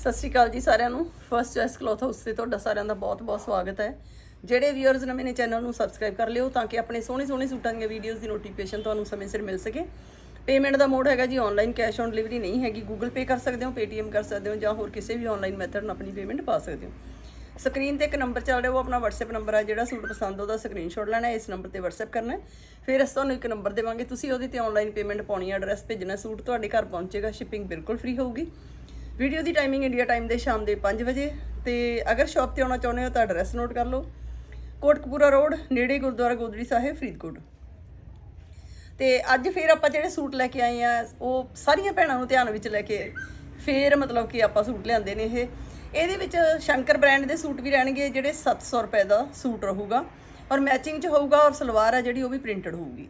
ਸਤਿ ਸ਼੍ਰੀ ਅਕਾਲ ਜੀ ਸਾਰਿਆਂ ਨੂੰ। ਫਰਸਟ ਚੋਇਸ ਕਲੋਥ ਹਾਊਸ ਤੇ ਤੁਹਾਡਾ ਸਾਰਿਆਂ ਦਾ ਬਹੁਤ-ਬਹੁਤ ਸਵਾਗਤ ਹੈ। ਜਿਹੜੇ ਵੀਅਰਸ ਨੇ ਮੇਰੇ ਚੈਨਲ ਨੂੰ ਸਬਸਕ੍ਰਾਈਬ ਕਰ ਲਿਓ ਤਾਂ ਕਿ ਆਪਣੇ ਸੋਹਣੇ ਸੋਹਣੇ ਸੂਟਾਂ ਦੀਆਂ ਵੀਡੀਓਜ਼ ਦੀ ਨੋਟੀਫਿਕੇਸ਼ਨ ਤੁਹਾਨੂੰ ਸਮੇਂ ਸਿਰ ਮਿਲ ਸਕੇ। ਪੇਮੈਂਟ ਦਾ ਮੋਡ ਹੈਗਾ ਜੀ ਆਨਲਾਈਨ ਕੈਸ਼ ਔਨ ਡਿਲੀਵਰੀ ਨਹੀਂ ਹੈਗੀ। ਗੂਗਲ ਪੇ ਕਰ ਸਕਦੇ ਹੋ ਪੇਟੀਐਮ ਕਰ ਸਕਦੇ ਹੋ ਜਾਂ ਹੋਰ ਕਿਸੇ ਵੀ ਆਨਲਾਈਨ ਮੈਥਡ ਨਾਲ ਆਪਣੀ ਪੇਮੈਂਟ ਪਾ ਸਕਦੇ ਹੋ। ਸਕਰੀਨ ਤੇ ਇੱਕ ਨੰਬਰ ਚੱਲ ਰਿਹਾ, ਉਹ ਆਪਣਾ WhatsApp ਨੰਬਰ ਹੈ ਜਿਹੜਾ ਸੂਟ ਪਸੰਦ ਉਹਦਾ ਸਕਰੀਨਸ਼ਾਟ ਲੈਣਾ ਇਸ ਨੰਬਰ ਤੇ WhatsApp ਕਰਨਾ ਫਿਰ ਅਸੀਂ ਤੁਹਾਨੂੰ ਇੱਕ ਨੰਬਰ ਦੇਵਾਂਗੇ। ਤੁਸੀਂ ਉਹਦੇ ਤੇ ਆਨਲਾਈਨ ਪੇਮੈਂਟ ਪਾਉਣੀ ਹੈ ਐਡਰੈਸ ਭੇਜਣਾ ਸੂਟ ਤੁਹਾਡੇ ਘਰ ਪਹੁੰਚੇਗਾ ਸ਼ਿਪਿੰਗ ਬਿਲਕੁਲ ਫ੍ਰੀ ਹੋਊਗੀ। ਵੀਡੀਓ ਦੀ ਟਾਈਮਿੰਗ ਇੰਡੀਆ ਟਾਈਮ ਦੇ ਸ਼ਾਮ ਦੇ 5 ਵਜੇ ਤੇ ਅਗਰ ਸ਼ਾਪ ਤੇ ਆਉਣਾ ਚਾਹੁੰਦੇ ਹੋ ਤਾਂ ਐਡਰੈਸ ਨੋਟ ਕਰ ਲਓ। ਕੋਟਕਪੂਰਾ ਰੋਡ ਨੇੜੇ ਗੁਰਦੁਆਰਾ ਗੋਦੜੀ ਸਾਹਿਬ, ਫਰੀਦਕੋਟ। ਤੇ ਅੱਜ ਫੇਰ ਆਪਾਂ ਜਿਹੜੇ ਸੂਟ ਲੈ ਕੇ ਆਏ ਆ, ਉਹ ਸਾਰੀਆਂ ਭੈਣਾਂ ਨੂੰ ਧਿਆਨ ਵਿੱਚ ਲੈ ਕੇ ਫੇਰ ਮਤਲਬ ਕਿ ਆਪਾਂ ਸੂਟ ਲਿਆਂਦੇ ਨੇ ਇਹ। ਇਹਦੇ ਵਿੱਚ ਸ਼ੰਕਰ ਬ੍ਰਾਂਡ ਦੇ ਸੂਟ ਵੀ ਰਹਿਣਗੇ, ਜਿਹੜੇ 700 ਰੁਪਏ ਦਾ ਸੂਟ ਰਹੂਗਾ। ਔਰ ਮੈਚਿੰਗ ਚ ਹੋਊਗਾ ਔਰ ਸਲਵਾਰ ਆ ਜਿਹੜੀ, ਉਹ ਵੀ ਪ੍ਰਿੰਟਡ ਹੋਊਗੀ।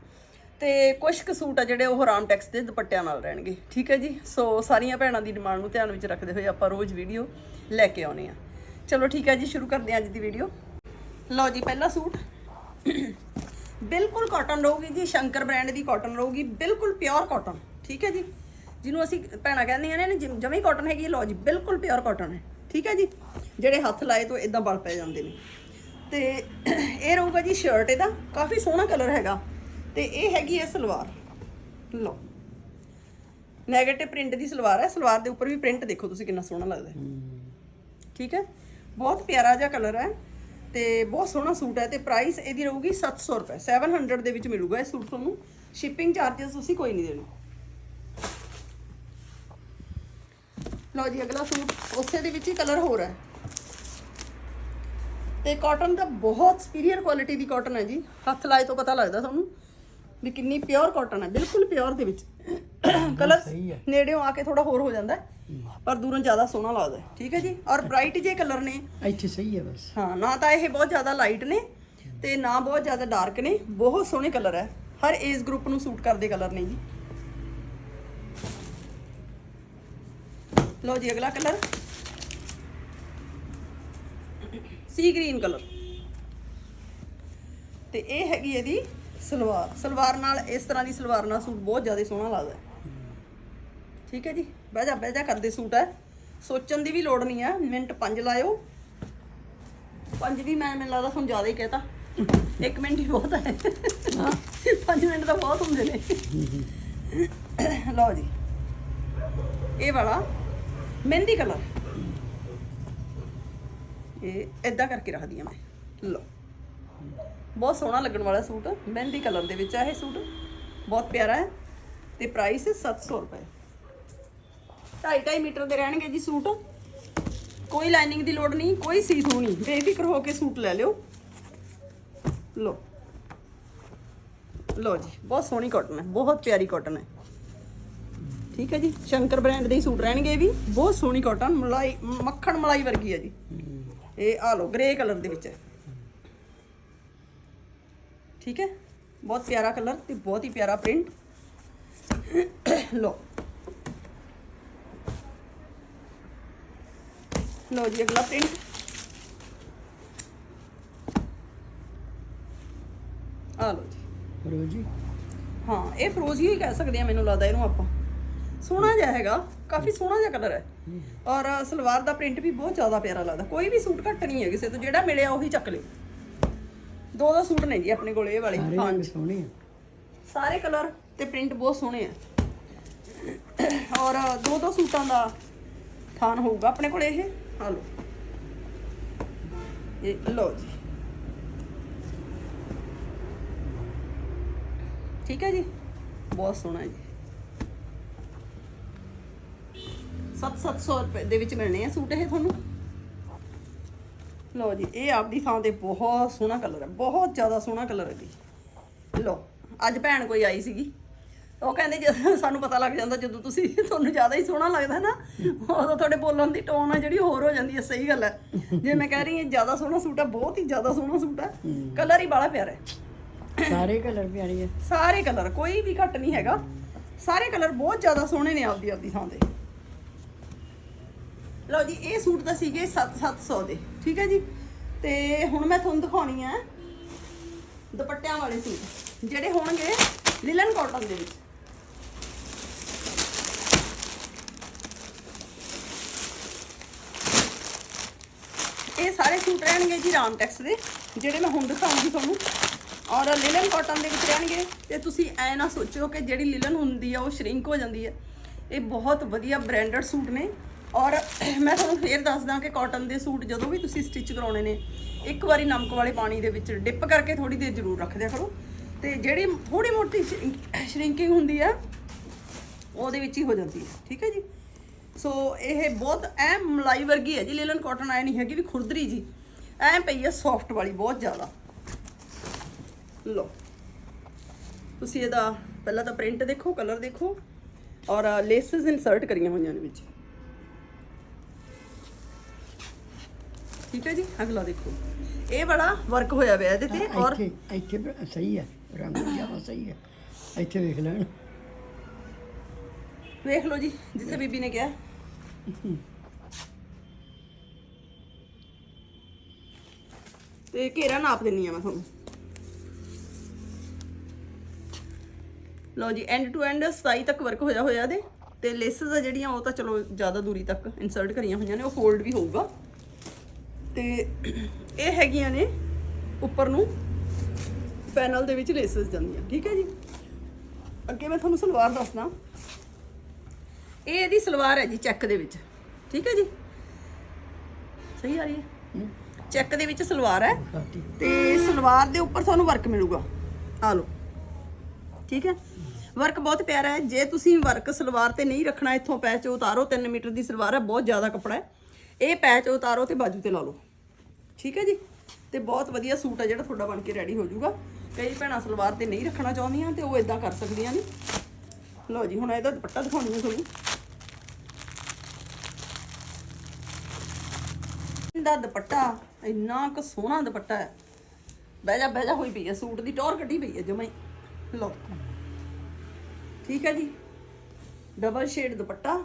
ਤੇ ਕੁਝ ਕੁ ਸੂਟ ਆ ਜਿਹੜੇ ਉਹ ਰਾਮ ਟੈਕਸ ਦੇ ਦੁਪੱਟਿਆਂ ਨਾਲ ਰਹਿਣਗੇ, ਠੀਕ ਹੈ ਜੀ? ਸੋ ਸਾਰੀਆਂ ਭੈਣਾਂ ਦੀ ਡਿਮਾਂਡ ਨੂੰ ਧਿਆਨ ਵਿੱਚ ਰੱਖਦੇ ਹੋਏ ਆਪਾਂ ਰੋਜ਼ ਵੀਡੀਓ ਲੈ ਕੇ ਆਉਨੇ ਆ। ਚਲੋ ਠੀਕ ਹੈ ਜੀ, ਸ਼ੁਰੂ ਕਰਦੇ ਹਾਂ ਅੱਜ ਦੀ ਵੀਡੀਓ ਲਓ ਜੀ, ਪਹਿਲਾ ਸੂਟ। ਬਿਲਕੁਲ ਕਾਟਨ ਰਹੂਗੀ ਜੀ, ਸ਼ੰਕਰ ਬ੍ਰਾਂਡ ਦੀ ਕਾਟਨ ਰਹੂਗੀ, ਬਿਲਕੁਲ ਪਿਓਰ ਕਾਟਨ ਠੀਕ ਹੈ ਜੀ? ਜਿਹਨੂੰ ਅਸੀਂ ਭੈਣਾਂ ਕਹਿੰਦੀਆਂ ਨੇ ਨਾ ਜਮੇ ਕਾਟਨ ਹੈਗੀ ਲਓ ਜੀ, ਬਿਲਕੁਲ ਪਿਓਰ ਕਾਟਨ ਹੈ, ਠੀਕ ਹੈ ਜੀ? ਜਿਹੜੇ ਹੱਥ ਲਾਏ ਤੋਂ ਇਦਾਂ ਬਲ ਪੈ ਜਾਂਦੇ ਨੇ। ਤੇ ਇਹ ਰਹੂਗਾ ਜੀ ਸ਼ਰਟ ਇਹਦਾ, ਕਾਫੀ ਸੋਹਣਾ ਕਲਰ ਹੈਗਾ। ਤੇ ਇਹ ਹੈਗੀ ਹੈ ਸਲਵਾਰ। ਲਓ। ਨੈਗੇਟਿਵ ਪ੍ਰਿੰਟ ਦੀ ਸਲਵਾਰ ਹੈ। ਸਲਵਾਰ ਦੇ ਉੱਪਰ ਵੀ ਪ੍ਰਿੰਟ ਦੇਖੋ ਤੁਸੀਂ ਕਿੰਨਾ ਸੋਹਣਾ ਲੱਗਦਾ ਹੈ। ਠੀਕ ਹੈ? ਬਹੁਤ ਪਿਆਰਾ ਜਿਹਾ ਕਲਰ ਹੈ ਤੇ ਬਹੁਤ ਸੋਹਣਾ ਸੂਟ ਹੈ ਤੇ ਪ੍ਰਾਈਸ ਇਹਦੀ ਰਹੂਗੀ 700 ਰੁਪਏ। 700 ਦੇ ਵਿੱਚ ਮਿਲੂਗਾ ਇਹ ਸੂਟ ਤੁਹਾਨੂੰ। ਸ਼ਿਪਿੰਗ ਚਾਰजेस ਤੁਸੀਂ ਕੋਈ ਨਹੀਂ ਦੇਣੇ। ਲਓ ਜੀ, ਅਗਲਾ ਸੂਟ ਉਸੇ ਦੇ ਵਿੱਚ ਹੀ ਕਲਰ ਹੋਰ ਹੈ। ਤੇ ਕਾਟਨ ਦਾ ਬਹੁਤ ਸੁਪੀਰੀਅਰ ਕੁਆਲਿਟੀ ਦੀ ਕਾਟਨ ਹੈ ਜੀ। ਹੱਥ ਲਾਏ ਤੋਂ ਪਤਾ ਲੱਗਦਾ ਤੁਹਾਨੂੰ। ਵੀ ਕਿੰਨੀ ਪਿਓਰ ਕਾਟਨ ਹੈ ਬਿਲਕੁਲ ਪਿਓਰ ਦੇ ਵਿੱਚ। ਕਲਰ ਨੇੜਿਓਂ ਆ ਕੇ ਥੋੜਾ ਹੋਰ ਹੋ ਜਾਂਦਾ ਹੈ, ਪਰ ਦੂਰੋਂ ਜ਼ਿਆਦਾ ਸੋਹਣਾ ਲੱਗਦਾ ਹੈ, ਠੀਕ ਹੈ ਜੀ? ਔਰ ਬ੍ਰਾਈਟ ਜੇ ਕਲਰ ਨੇ। ਇੱਥੇ ਸਹੀ ਹੈ ਬਸ। ਹਾਂ ਨਾ ਤਾਂ ਇਹ ਬਹੁਤ ਜ਼ਿਆਦਾ ਲਾਈਟ ਨੇ ਤੇ ਨਾ ਬਹੁਤ ਜ਼ਿਆਦਾ ਡਾਰਕ ਨੇ ਬਹੁਤ ਸੋਹਣੇ ਕਲਰ ਹੈ। ਹਰ ਏਜ ਗਰੁੱਪ ਨੂੰ ਸੂਟ ਕਰਦੇ ਕਲਰ ਨੇ ਜੀ। ਲਓ ਜੀ ਅਗਲਾ ਕਲਰ ਸੀ ਗ੍ਰੀਨ ਕਲਰ ਤੇ ਇਹ ਹੈਗੀ ਇਹਦੀ ਸਲਵਾਰ ਸਲਵਾਰ ਨਾਲ ਇਸ ਤਰ੍ਹਾਂ ਦੀ ਸਲਵਾਰ ਨਾਲ ਸੂਟ ਬਹੁਤ ਜ਼ਿਆਦਾ ਸੋਹਣਾ ਲੱਗਦਾ ਠੀਕ ਹੈ ਜੀ? ਬਹਿ ਜਾ ਬਹਿ ਜਾ, ਕਰਦੇ ਸੂਟ ਹੈ। ਸੋਚਣ ਦੀ ਵੀ ਲੋੜ ਨਹੀਂ ਹੈ। ਮਿੰਟ ਪੰਜ ਲਾਇਓ। ਪੰਜ ਵੀ ਮੈਂ, ਮੈਨੂੰ ਲੱਗਦਾ ਤੁਹਾਨੂੰ ਜ਼ਿਆਦਾ ਹੀ ਕਹਿਤਾ। ਇੱਕ ਮਿੰਟ ਹੀ ਬਹੁਤ ਹੈ। ਪੰਜ ਮਿੰਟ ਤਾਂ ਬਹੁਤ ਹੁੰਦੇ ਨੇ। ਲਓ ਜੀ। ਇਹ ਵਾਲਾ ਮਹਿੰਦੀ ਕਲਰ। ਇਹ ਇਦਾਂ ਕਰਕੇ ਰੱਖਦੀ ਆ ਮੈਂ। ਲਓ। ਬਹੁਤ ਸੋਹਣਾ ਲੱਗਣ ਵਾਲਾ ਸੂਟ, ਮਹਿੰਦੀ ਕਲਰ ਦੇ ਵਿੱਚ ਆ ਇਹ ਸੂਟ। ਬਹੁਤ ਪਿਆਰਾ ਹੈ ਤੇ ਪ੍ਰਾਈਸ 700 ਰੁਪਏ। 2.5 ਮੀਟਰ ਦੇ ਰਹਿਣਗੇ ਜੀ ਸੂਟ। ਕੋਈ ਲਾਈਨਿੰਗ ਦੀ ਲੋੜ ਨਹੀਂ, ਕੋਈ ਸੀ ਥੂ ਨਹੀਂ। ਬੇਫਿਕਰ ਹੋ ਕੇ ਸੂਟ ਲੈ ਲਿਓ। ਲੋ ਲੋ ਜੀ, ਬਹੁਤ ਸੋਹਣੀ ਕਾਟਨ ਹੈ, ਬਹੁਤ ਪਿਆਰੀ ਕਾਟਨ ਹੈ। ਠੀਕ ਹੈ ਜੀ, ਸ਼ੰਕਰ ਬ੍ਰਾਂਡ ਦੇ ਸੂਟ ਰਹਿਣਗੇ ਵੀ। ਬਹੁਤ ਸੋਹਣੀ ਕਾਟਨ ਮਲਾਈ, ਮੱਖਣ ਮਲਾਈ ਵਰਗੀ ਹੈ ਜੀ। ਇਹ ਆ ਲੋ ਗ੍ਰੇ ਕਲਰ ਦੇ ਵਿੱਚ ਹੈ। ਠੀਕ ਹੈ? ਬਹੁਤ ਪਿਆਰਾ ਕਲਰ ਤੇ ਬਹੁਤ ਹੀ ਪਿਆਰਾ ਪ੍ਰਿੰਟ ਲੋ ਲੋ ਜੀ ਅਗਲਾ ਪ੍ਰਿੰਟ ਆ ਲੋ ਜੀ। ਹਾਂ ਇਹ ਫਰੋਜ਼ੀ ਹੀ ਕਹਿ ਸਕਦੇ ਆ ਮੈਨੂੰ ਲੱਗਦਾ ਇਹਨੂੰ ਆਪਾਂ। ਸੋਹਣਾ ਜਿਹਾ ਹੈਗਾ ਕਾਫੀ ਸੋਹਣਾ ਜਿਹਾ ਕਲਰ ਹੈ। ਔਰ ਸਲਵਾਰ ਦਾ ਪ੍ਰਿੰਟ ਵੀ ਬਹੁਤ ਜ਼ਿਆਦਾ ਪਿਆਰਾ ਲੱਗਦਾ। ਕੋਈ ਵੀ ਸੂਟ ਘੱਟ ਨਹੀਂ ਹੈ ਕਿਸੇ ਤੋਂ ਜਿਹੜਾ ਮਿਲਿਆ ਉਹੀ ਚੱਕ ਲਿਓ। ਦੋ ਦੋ ਸੂਟ ਨੇ ਜੀ ਆਪਣੇ ਕੋਲ ਇਹ ਵਾਲੇ ਸਾਰੇ ਸੋਹਣੇ ਆ। ਸਾਰੇ ਕਲਰ ਤੇ ਪ੍ਰਿੰਟ ਬਹੁਤ ਸੋਹਣੇ ਆ। ਔਰ ਦੋ ਦੋ ਸੂਟਾਂ ਦਾ ਥਾਨ ਹੋਊਗਾ ਆਪਣੇ ਕੋਲ ਇਹ। ਆ ਇਹ ਲਓ ਜੀ। ਠੀਕ ਹੈ ਜੀ? ਬਹੁਤ ਸੋਹਣਾ ਜੀ। 7-700 ਰੁਪਏ ਦੇ ਵਿੱਚ ਮਿਲਣੇ ਆ ਸੂਟ ਇਹ ਤੁਹਾਨੂੰ। ਲਓ ਜੀ ਇਹ ਆਪਦੀ ਥਾਂ ਤੇ ਬਹੁਤ ਸੋਹਣਾ ਕਲਰ ਹੈ ਬਹੁਤ ਜ਼ਿਆਦਾ ਸੋਹਣਾ ਕਲਰ ਹੈ ਜੀ। ਲਓ ਅੱਜ ਭੈਣ ਕੋਈ ਆਈ ਸੀਗੀ। ਉਹ ਕਹਿੰਦੇ ਜਦੋਂ ਸਾਨੂੰ ਪਤਾ ਲੱਗ ਜਾਂਦਾ ਜਦੋਂ ਤੁਸੀਂ ਤੁਹਾਨੂੰ ਜ਼ਿਆਦਾ ਹੀ ਸੋਹਣਾ ਲੱਗਦਾ ਨਾ ਉਦੋਂ ਤੁਹਾਡੇ ਬੋਲਣ ਦੀ ਟੋਨ ਆ ਜਿਹੜੀ ਹੋਰ ਹੋ ਜਾਂਦੀ ਹੈ ਸਹੀ ਗੱਲ ਹੈ। ਜੇ ਮੈਂ ਕਹਿ ਰਹੀ ਹਾਂ ਜ਼ਿਆਦਾ ਸੋਹਣਾ ਸੂਟ ਹੈ ਬਹੁਤ ਹੀ ਜ਼ਿਆਦਾ ਸੋਹਣਾ ਸੂਟ ਹੈ। ਕਲਰ ਹੀ ਬੜਾ ਪਿਆਰਾ ਹੈ। ਸਾਰੇ ਕਲਰ ਪਿਆਰੇ ਆ। ਸਾਰੇ ਕਲਰ ਕੋਈ ਵੀ ਘੱਟ ਨਹੀਂ ਹੈਗਾ। ਸਾਰੇ ਕਲਰ ਬਹੁਤ ਜ਼ਿਆਦਾ ਸੋਹਣੇ ਨੇ ਆਪਦੀ ਆਪਦੀ ਥਾਂ ਤੇ। ਲਓ ਜੀ, ਇਹ ਸੂਟ ਤਾਂ ਸੀਗੇ 7-700 ਦੇ, ਠੀਕ ਹੈ ਜੀ? ਤੇ ਹੁਣ ਮੈਂ ਤੁਹਾਨੂੰ ਦਿਖਾਉਣੀ ਆ ਦੁਪੱਟਿਆਂ ਵਾਲੇ ਸੂਟ, ਜਿਹੜੇ ਹੋਣਗੇ ਲਿਲਨ ਕਾਟਨ ਦੇ ਵਿੱਚ। ਇਹ ਸਾਰੇ ਸੂਟ ਰਹਿਣਗੇ ਜੀ ਰਾਮ ਟੈਕਸ ਦੇ, ਜਿਹੜੇ ਮੈਂ ਹੁਣ ਦਿਖਾਉਂਗੀ ਤੁਹਾਨੂੰ। ਔਰ ਲਿਲਨ ਕਾਟਨ ਦੇ ਵਿੱਚ ਰਹਿਣਗੇ, ਤੇ ਤੁਸੀਂ ਐ ਨਾ ਸੋਚੋ ਕਿ ਜਿਹੜੀ ਲਿਲਨ ਹੁੰਦੀ ਆ, ਉਹ ਸ਼ਰਿੰਕ ਹੋ ਜਾਂਦੀ ਹੈ ਇਹ ਬਹੁਤ ਵਧੀਆ ਬ੍ਰਾਂਡਡ ਸੂਟ ਨੇ। ਔਰ ਮੈਂ ਤੁਹਾਨੂੰ ਫੇਰ ਦੱਸਦਾ ਕਿ ਕਾਟਨ ਦੇ ਸੂਟ ਜਦੋਂ ਵੀ ਤੁਸੀਂ ਸਟਿਚ ਕਰਾਉਣੇ ਨੇ, ਇੱਕ ਵਾਰੀ ਨਮਕ ਵਾਲੇ ਪਾਣੀ ਦੇ ਵਿੱਚ ਡਿਪ ਕਰਕੇ ਥੋੜੀ ਦੇਰ ਜ਼ਰੂਰ ਰੱਖ ਦਿਆ ਕਰੋ। ਤੇ ਜਿਹੜੀ ਥੋੜੀ ਮੋਟੀ ਸ਼ਰਿੰਕਿੰਗ ਹੁੰਦੀ ਆ ਉਹਦੇ ਵਿੱਚ ਹੀ ਹੋ ਜਾਂਦੀ ਹੈ, ਠੀਕ ਹੈ ਜੀ? ਸੋ ਇਹ ਬਹੁਤ ਐ ਮਲਾਈ ਵਰਗੀ ਹੈ ਜੀ ਲੇਲਨ ਕਾਟਨ ਐ ਨਹੀਂ ਹੈਗੀ ਵੀ ਖੁਰਦਰੀ ਜੀ। ਐ ਪਈ ਹੈ ਸੌਫਟ ਵਾਲੀ, ਬਹੁਤ ਜ਼ਿਆਦਾ। ਲੋ ਤੁਸੀਂ ਇਹਦਾ ਪਹਿਲਾਂ ਤਾਂ ਪ੍ਰਿੰਟ ਦੇਖੋ ਕਲਰ ਦੇਖੋ, ਔਰ ਲੇਸਸ ਇਨਸਰਟ ਕਰੀਆਂ ਹੋਈਆਂ ਨੇ ਵਿੱਚ। ਠੀਕ ਹੈ ਜੀ ਅਗਲਾ ਦੇਖੋ। ਇਹ ਬੜਾ ਵਰਕ ਹੋਇਆ ਹੋਇਆ ਇਹਦੇ ਤੇ ਔਰ ਇੱਥੇ ਸਹੀ ਹੈ ਰੰਗ ਜ਼ਿਆਦਾ ਸਹੀ ਹੈ। ਇੱਥੇ ਵੇਖ ਲੈਣ। ਵੇਖ ਲਓ ਜੀ ਜਿਸੇ ਬੀਬੀ ਨੇ ਕਿਹਾ। ਤੇ ਘੇਰਾ ਨਾਪ ਦਿੰਨੀ ਆ ਮੈਂ ਤੁਹਾਨੂੰ। ਲਓ ਜੀ ਐਂਡ ਟੂ ਐਂਡ 27 ਤੱਕ ਵਰਕ ਹੋਇਆ ਹੋਇਆ ਇਹਦੇ। ਤੇ ਲੇਸਸ ਆ ਜਿਹੜੀਆਂ ਉਹ ਤਾਂ ਚਲੋ ਜ਼ਿਆਦਾ ਦੂਰੀ ਤੱਕ ਇਨਸਰਟ ਕਰੀਆਂ ਹੋਈਆਂ ਨੇ ਉਹ ਫੋਲਡ ਵੀ ਹੋਊਗਾ। ਤੇ ਇਹ ਹੈਗੀਆਂ ਨੇ ਉੱਪਰ ਨੂੰ ਪੈਨਲ ਦੇ ਵਿੱਚ ਲੇਸਸ ਜਾਂਦੀਆਂ ਠੀਕ ਹੈ ਜੀ? ਅੱਗੇ ਮੈਂ ਤੁਹਾਨੂੰ ਸਲਵਾਰ ਦੱਸਦਾ। ਇਹ ਇਹਦੀ ਸਲਵਾਰ ਹੈ ਜੀ ਚੈੱਕ ਦੇ ਵਿੱਚ ਠੀਕ ਹੈ ਜੀ? ਸਹੀ ਆ ਰਹੀ ਹੈ? ਚੈੱਕ ਦੇ ਵਿੱਚ ਸਲਵਾਰ ਹੈ ਤੇ ਸਲਵਾਰ ਦੇ ਉੱਪਰ ਤੁਹਾਨੂੰ ਵਰਕ ਮਿਲੂਗਾ। ਆ ਲਓ ਠੀਕ ਹੈ? ਵਰਕ ਬਹੁਤ ਪਿਆਰਾ ਹੈ। ਜੇ ਤੁਸੀਂ ਵਰਕ ਸਲਵਾਰ ਤੇ ਨਹੀਂ ਰੱਖਣਾ ਇੱਥੋਂ ਪੈਚ ਉਤਾਰੋ। 3 ਮੀਟਰ ਦੀ ਸਲਵਾਰ ਹੈ ਬਹੁਤ ਜ਼ਿਆਦਾ ਕੱਪੜਾ ਹੈ। ਇਹ ਪੈਚ ਉਤਾਰੋ ਤੇ ਬਾਜੂ ਤੇ ਲਾ ਲਓ। ਠੀਕ ਹੈ ਜੀ? ਤੇ ਬਹੁਤ ਵਧੀਆ ਸੂਟ ਹੈ ਜਿਹੜਾ ਤੁਹਾਡਾ ਬਣ ਕੇ ਰੈਡੀ ਹੋ ਜਾਊਗਾ। ਕਈ ਭੈਣਾਂ ਸਲਵਾਰ ਤੇ ਨਹੀਂ ਰੱਖਣਾ ਚਾਹੁੰਦੀਆਂ ਤੇ ਉਹ ਇਦਾਂ ਕਰ ਸਕਦੀਆਂ ਨੇ। ਲਓ ਜੀ, ਹੁਣ ਇਹਦਾ ਦੁਪੱਟਾ ਦਿਖਾਉਣੀ ਹੈ ਤੁਹਾਨੂੰ। ਦਾ ਦੁਪੱਟਾ ਇੰਨਾ ਕੁ ਸੋਹਣਾ ਦੁਪੱਟਾ ਹੈ। ਬਹਿ ਜਾ ਬਹਿ ਜਾ ਹੋਈ ਪਈ ਹੈ ਸੂਟ ਦੀ ਟੌਰ ਕੱਢੀ ਪਈ ਹੈ ਜਮਾਂ ਲਓ। ਠੀਕ ਹੈ ਜੀ? ਡਬਲ ਸ਼ੇਡ ਦੁਪੱਟਾ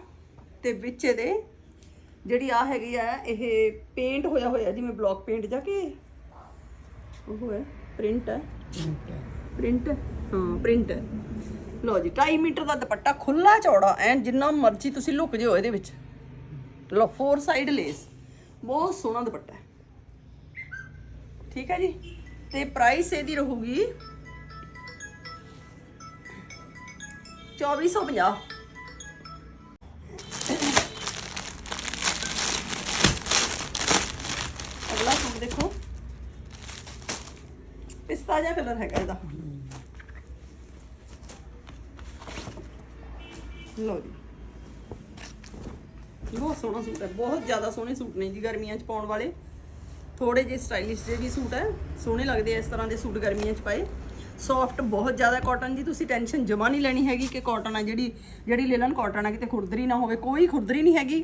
ਤੇ ਵਿੱਚ ਇਹਦੇ ਜਿਹੜੀ ਆ ਹੈਗੀ ਆ, ਇਹ ਪੇਂਟ ਹੋਇਆ ਹੋਇਆ, ਜਿਵੇਂ ਬਲੌਕ ਪੇਂਟ ਜਾ ਕੇ ਉਹ ਹੈ ਪ੍ਰਿੰਟ ਹੈ। ਪ੍ਰਿੰਟ ਹਾਂ ਪ੍ਰਿੰਟ ਹੈ। ਲਓ ਜੀ 2.5 ਮੀਟਰ ਦਾ ਦੁਪੱਟਾ ਖੁੱਲਾ ਚੌੜਾ, ਐਨ ਜਿੰਨਾ ਮਰਜ਼ੀ ਤੁਸੀਂ ਲੁਕ ਜਿਓ ਇਹਦੇ ਵਿੱਚ। ਲਓ ਫੋਰ ਸਾਈਡ ਲੇਸ ਬਹੁਤ ਸੋਹਣਾ ਦੁਪੱਟਾ ਠੀਕ ਹੈ ਜੀ? ਤੇ ਪ੍ਰਾਈਸ ਇਹਦੀ ਰਹੂਗੀ 2450 ਸੂਟ ਦੇਖੋ। ਪਿਸਤਾ ਜਿਹਾ ਕਲਰ ਹੈਗਾ ਇਹਦਾ। ਲਓ ਜੀ। ਬਹੁਤ ਸੋਹਣਾ ਸੂਟ ਹੈ, ਬਹੁਤ ਜ਼ਿਆਦਾ ਸੋਹਣੇ ਸੂਟ ਨੇ ਜੀ ਗਰਮੀਆਂ 'ਚ ਪਾਉਣ ਵਾਲੇ। ਥੋੜੇ ਜਿਹੇ ਸਟਾਈਲਿਸ਼ ਜਿਹੇ ਵੀ ਸੂਟ ਹੈ, ਸੋਹਣੇ ਲੱਗਦੇ ਆ ਇਸ ਤਰ੍ਹਾਂ ਦੇ ਸੂਟ ਗਰਮੀਆਂ 'ਚ ਪਾਏ। ਸੌਫਟ ਬਹੁਤ ਜ਼ਿਆਦਾ ਕਾਟਨ ਜੀ, ਤੁਸੀਂ ਟੈਨਸ਼ਨ ਜਮਾ ਨਹੀਂ ਲੈਣੀ ਹੈਗੀ ਕਿ ਕਾਟਨ ਆ ਜਿਹੜੀ ਜਿਹੜੀ ਲੈ ਲੈਣ ਕਾਟਨ ਆ, ਕਿਤੇ ਖੁਰਦਰੀ ਨਾ ਹੋਵੇ, ਕੋਈ ਖੁਰਦਰੀ ਨਹੀਂ ਹੈਗੀ।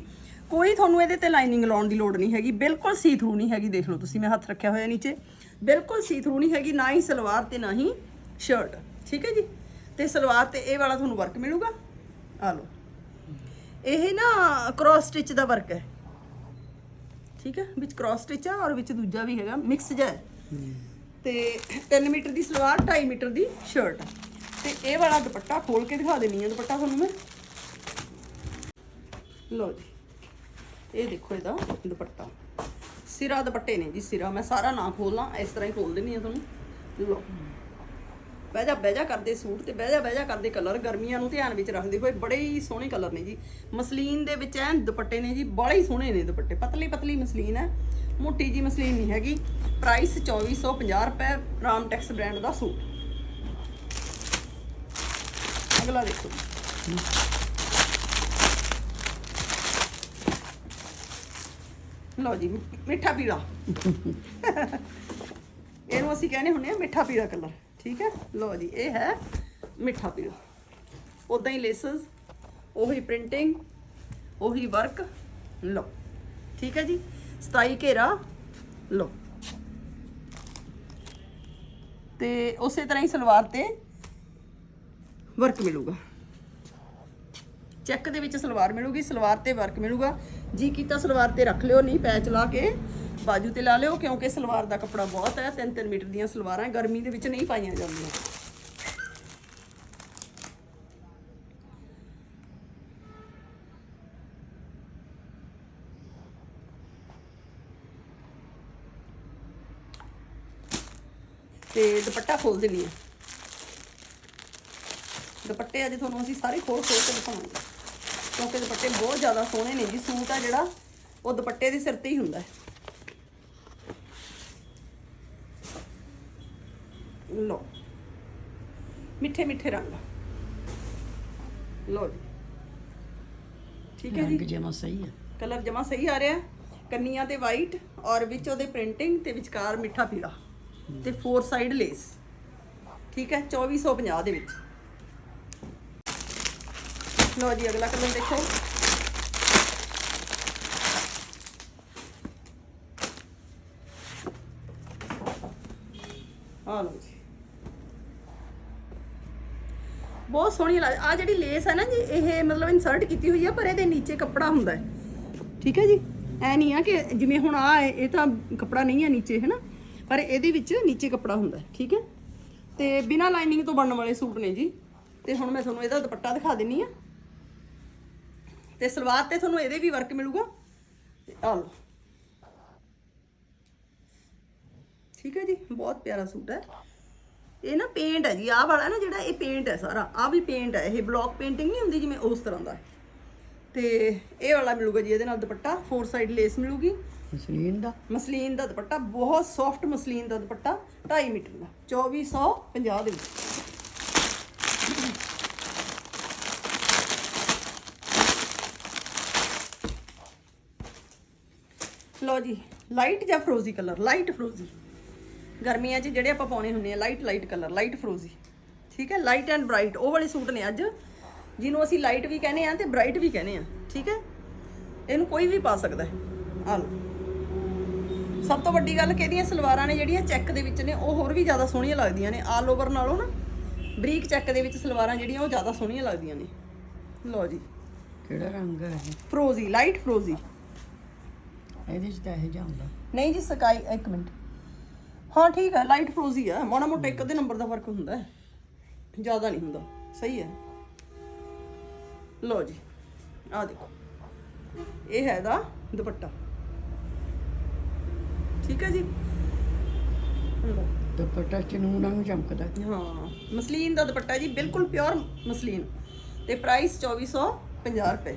ਕੋਈ ਤੁਹਾਨੂੰ ਇਹਦੇ ਤੇ ਲਾਈਨਿੰਗ ਲਾਉਣ ਦੀ ਲੋੜ ਨਹੀਂ ਹੈਗੀ। ਬਿਲਕੁਲ ਸੀ ਥਰੂ ਨਹੀਂ ਹੈਗੀ, ਦੇਖ ਲਓ ਤੁਸੀਂ, ਮੈਂ ਹੱਥ ਰੱਖਿਆ ਹੋਇਆ ਨੀਚੇ। ਬਿਲਕੁਲ ਸੀ ਥਰੂ ਨਹੀਂ ਹੈਗੀ, ਨਾ ਹੀ ਸਲਵਾਰ ਤੇ ਨਾ ਹੀ ਸ਼ਰਟ ਠੀਕ ਹੈ ਜੀ? ਤੇ ਸਲਵਾਰ ਤੇ ਇਹ ਵਾਲਾ ਤੁਹਾਨੂੰ ਵਰਕ ਮਿਲੂਗਾ। ਆ ਲਓ। ਇਹ ਨਾ ਕ੍ਰਾਸ ਸਟਿਚ ਦਾ ਵਰਕ ਹੈ। ਠੀਕ ਹੈ? ਵਿੱਚ ਕ੍ਰਾਸ ਸਟਿਚ ਆ ਔਰ ਵਿੱਚ ਦੂਜਾ ਵੀ ਹੈਗਾ ਮਿਕਸ ਜਿਹਾ ਹੈ। ਤੇ 3 ਮੀਟਰ ਦੀ ਸਲਵਾਰ 2.5 ਮੀਟਰ ਦੀ ਸ਼ਰਟ ਤੇ ਇਹ ਵਾਲਾ ਦੁਪੱਟਾ ਖੋਲ ਕੇ ਦਿਖਾ ਦੇਣੀ ਹੈ ਦੁਪੱਟਾ ਤੁਹਾਨੂੰ ਮੈਂ। ਲਓ ਜੀ। ਇਹ ਦੇਖੋ ਇਹਦਾ ਦੁਪੱਟਾ। ਸਿਰਾ ਦੁਪੱਟੇ ਨੇ ਜੀ, ਸਿਰਾ। ਮੈਂ ਸਾਰਾ ਨਾ ਖੋਲਾਂ ਇਸ ਤਰ੍ਹਾਂ ਹੀ ਖੋਲ ਦਿੰਨੀ ਆ ਤੁਹਾਨੂੰ। ਲਓ ਬਹਿ ਜਾ ਬਹਿ ਜਾ ਕਰਦੇ ਸੂਟ ਤੇ ਬਹਿ ਜਾ ਬਹਿ ਜਾ ਕਰਦੇ ਕਲਰ, ਗਰਮੀਆਂ ਨੂੰ ਧਿਆਨ ਵਿੱਚ ਰੱਖਦੇ ਹੋਏ ਬੜੇ ਹੀ ਸੋਹਣੇ ਕਲਰ ਨੇ ਜੀ। ਮਸਲੀਨ ਦੇ ਵਿੱਚ ਐਨ ਦੁਪੱਟੇ ਨੇ ਜੀ, ਬੜੇ ਹੀ ਸੋਹਣੇ ਨੇ ਦੁਪੱਟੇ। ਪਤਲੀ ਪਤਲੀ ਮਸਲੀਨ ਹੈ, ਮੋਟੀ ਜੀ ਮਸਲੀਨ ਨਹੀਂ ਹੈਗੀ। ਪ੍ਰਾਈਸ 2450 ਰੁਪਏ ਰਾਮ ਟੈਕਸ ਬ੍ਰਾਂਡ ਦਾ ਸੂਟ। ਅਗਲਾ ਦੇਖੋ। ਲਓ ਜੀ, ਮਿੱਠਾ ਪੀਲਾ। ਇਹਨੂੰ ਅਸੀਂ ਕਹਿੰਦੇ ਹੁੰਦੇ ਆ ਮਿੱਠਾ ਪੀਲਾ ਕਲਰ ਠੀਕ ਹੈ? ਲਓ ਜੀ, ਇਹ ਹੈ ਮਿੱਠਾ ਪੀਲਾ। ਉਦਾਂ ਹੀ ਲੇਸਸ ਉਹੀ ਪ੍ਰਿੰਟਿੰਗ ਉਹੀ ਵਰਕ ਲਓ। ਠੀਕ ਹੈ ਜੀ? 27 ਘੇਰਾ, ਲਓ। ਤੇ ਉਸੇ ਤਰ੍ਹਾਂ ਹੀ ਸਲਵਾਰ ਤੇ ਵਰਕ ਮਿਲੂਗਾ। ਚੈੱਕ ਦੇ ਵਿੱਚ ਸਲਵਾਰ ਮਿਲੂਗੀ, ਸਲਵਾਰ ਤੇ ਵਰਕ ਮਿਲੂਗਾ। ਜੀ ਕੀਤਾ ਸਲਵਾਰ ਤੇ ਰੱਖ ਲਿਓ, ਨਹੀਂ ਪੈ ਚਲਾ ਕੇ, ਬਾਜੂ ਤੇ ਲਾ ਲਿਓ, ਕਿਉਂਕਿ ਸਲਵਾਰ ਦਾ ਕੱਪੜਾ ਬਹੁਤ ਹੈ 3-3 ਮੀਟਰ ਦੀਆਂ ਸਲਵਾਰਾਂ ਗਰਮੀ ਦੇ ਵਿੱਚ ਨਹੀਂ ਪਾਈਆਂ ਜਾਂਦੀਆਂ। ਤੇ ਦੁਪੱਟਾ ਖੋਲ ਦਿੰਨੀ ਹੈ। ਦੁਪੱਟੇ ਅੱਜ ਤੁਹਾਨੂੰ ਅਸੀਂ ਸਾਰੇ ਖੋਲ ਖੋਲ ਕੇ ਦਿਖਾਵਾਂਗੇ। ਕਿਉਂਕਿ ਦੁਪੱਟੇ ਬਹੁਤ ਜ਼ਿਆਦਾ ਸੋਹਣੇ ਨੇ ਜੀ ਸੂਟ ਆ ਜਿਹੜਾ ਉਹ ਦੁਪੱਟੇ ਦੇ ਸਿਰ ਤੇ ਹੀ ਹੁੰਦਾ ਹੈ। ਲੋ ਮਿੱਠੇ ਮਿੱਠੇ ਰੰਗ। ਲੋ ਜੀ। ਠੀਕ ਹੈ ਜੀ। ਰੰਗ ਜਮਾ ਸਹੀ ਹੈ ਕਲਰ ਜਮਾ ਸਹੀ ਆ ਰਿਹਾ। ਕੰਨੀਆਂ ਤੇ ਵਾਈਟ ਔਰ ਵਿੱਚ ਉਹਦੇ ਪ੍ਰਿੰਟਿੰਗ ਤੇ ਵਿਚਕਾਰ ਮਿੱਠਾ ਪੀਲਾ ਤੇ ਫੋਰ ਸਾਈਡ ਲੇਸ ਠੀਕ ਹੈ 2450 ਦੇ ਵਿੱਚ। ਲੋ ਜੀ, ਅਗਲਾ ਕਲਰ ਦੇਖੋ। ਆ ਲੋ ਜੀ। ਬਹੁਤ ਸੋਹਣੀ ਲੱਗ ਆ ਜਿਹੜੀ ਲੇਸ ਹੈ ਨਾ ਜੀ, ਇਹ ਮਤਲਬ ਇਨਸਰਟ ਕੀਤੀ ਹੋਈ ਹੈ ਪਰ ਇਹਦੇ ਨੀਚੇ ਕੱਪੜਾ ਹੁੰਦਾ ਹੈ। ਠੀਕ ਹੈ ਜੀ? ਐ ਨਹੀਂ ਆ ਕਿ ਜਿਵੇਂ ਹੁਣ ਆ ਇਹ ਤਾਂ ਕੱਪੜਾ ਨਹੀਂ ਹੈ ਨੀਚੇ ਹੈ ਨਾ ਪਰ ਇਹਦੇ ਵਿੱਚ ਨੀਚੇ ਕੱਪੜਾ ਹੁੰਦਾ ਠੀਕ ਹੈ? ਤੇ ਬਿਨਾ ਲਾਈਨਿੰਗ ਤੋਂ ਬਣਨ ਵਾਲੇ ਸੂਟ ਨੇ ਜੀ। ਤੇ ਹੁਣ ਮੈਂ ਤੁਹਾਨੂੰ ਇਹਦਾ ਦੁਪੱਟਾ ਦਿਖਾ ਦਿੰਨੀ ਆ। ਤੇ ਸਲਵਾਰ ਤੇ ਤੁਹਾਨੂੰ ਇਹਦੇ ਵੀ ਵਰਕ ਮਿਲੂਗਾ। ਤੇ ਆ ਲਓ। ਠੀਕ ਹੈ ਜੀ ਬਹੁਤ ਪਿਆਰਾ ਸੂਟ ਹੈ। ਇਹ ਨਾ ਪੇਂਟ ਹੈ ਜੀ ਆਹ ਵਾਲਾ ਨਾ ਜਿਹੜਾ ਇਹ ਪੇਂਟ ਹੈ ਸਾਰਾ ਆਹ ਵੀ ਪੇਂਟ ਹੈ। ਇਹ ਬਲੌਕ ਪੇਂਟਿੰਗ ਨਹੀਂ ਹੁੰਦੀ ਜਿਵੇਂ ਉਸ ਤਰ੍ਹਾਂ ਦਾ। ਤੇ ਇਹ ਵਾਲਾ ਮਿਲੂਗਾ ਜੀ ਇਹਦੇ ਨਾਲ ਦੁਪੱਟਾ ਫੋਰ ਸਾਈਡ ਲੇਸ ਮਿਲੂਗੀ। ਮਸਲੀਨ ਦਾ? ਮਸਲੀਨ ਦਾ ਦੁਪੱਟਾ ਬਹੁਤ ਸੌਫਟ ਮਸਲੀਨ ਦਾ ਦੁਪੱਟਾ 2.5 ਮੀਟਰ ਦਾ 2450 ਦੇ ਵਿੱਚ। ਲਓ ਜੀ ਲਾਈਟ ਜਾਂ ਫਰੋਜ਼ੀ ਕਲਰ ਲਾਈਟ ਫਰੋਜ਼ੀ ਗਰਮੀਆਂ 'ਚ ਜਿਹੜੇ ਆਪਾਂ ਪਾਉਣੇ ਹੁੰਦੇ ਆ ਲਾਈਟ ਲਾਈਟ ਕਲਰ ਲਾਈਟ ਫਰੋਜ਼ੀ ਠੀਕ ਹੈ? ਲਾਈਟ ਐਂਡ ਬ੍ਰਾਈਟ ਉਹ ਵਾਲੇ ਸੂਟ ਨੇ ਅੱਜ ਜਿਹਨੂੰ ਅਸੀਂ ਲਾਈਟ ਵੀ ਕਹਿੰਦੇ ਆ ਤੇ ਬ੍ਰਾਈਟ ਵੀ ਕਹਿੰਦੇ ਆ ਠੀਕ ਹੈ? ਇਹਨੂੰ ਕੋਈ ਵੀ ਪਾ ਸਕਦਾ ਹੈ। ਆ ਲਓ। ਸਭ ਤੋਂ ਵੱਡੀ ਗੱਲ ਕਿ ਇਹਦੀਆਂ ਸਲਵਾਰਾਂ ਨੇ ਜਿਹੜੀਆਂ ਚੈੱਕ ਦੇ ਵਿੱਚ ਨੇ ਉਹ ਹੋਰ ਵੀ ਜ਼ਿਆਦਾ ਸੋਹਣੀਆਂ ਲੱਗਦੀਆਂ ਨੇ। ਆਲ ਓਵਰ ਨਾਲੋਂ ਨਾ ਬਰੀਕ ਚੈੱਕ ਦੇ ਵਿੱਚ ਸਲਵਾਰਾਂ ਜਿਹੜੀਆਂ ਉਹ ਜ਼ਿਆਦਾ ਸੋਹਣੀਆਂ ਲੱਗਦੀਆਂ ਨੇ। ਲਓ ਜੀ। ਕਿਹੜਾ ਰੰਗ ਹੈ? ਫਰੋਜ਼ੀ ਲਾਈਟ ਫਰੋਜ਼ੀ ਇਹਦੇ ਚ ਤਾਂ ਇਹ ਹੁੰਦਾ। ਨਹੀਂ ਜੀ ਸਕਾਈ ਇੱਕ ਮਿੰਟ। ਹਾਂ ਠੀਕ ਹੈ ਲਾਈਟ ਫਰੋਜ਼ੀ ਹੈ ਮਾੜਾ ਮੋਟਾ ਇੱਕ ਅੱਧੇ ਨੰਬਰ ਦਾ ਫ਼ਰਕ ਹੁੰਦਾ ਹੈ। ਜ਼ਿਆਦਾ ਨਹੀਂ ਹੁੰਦਾ। ਸਹੀ ਹੈ। ਲਓ ਜੀ ਆਹ ਦੇਖੋ। ਇਹ ਹੈ ਇਹਦਾ ਦੁਪੱਟਾ। ਠੀਕ ਹੈ ਜੀ? ਲਓ। ਦੁਪੱਟਾ ਚਨੂਨਾਂ ਨੂੰ ਚਮਕਦਾ। ਹਾਂ ਮਸਲੀਨ ਦਾ ਦੁਪੱਟਾ ਜੀ ਬਿਲਕੁਲ ਪਿਓਰ ਮਸਲੀਨ। ਤੇ ਪ੍ਰਾਈਸ 2450 ਰੁਪਏ।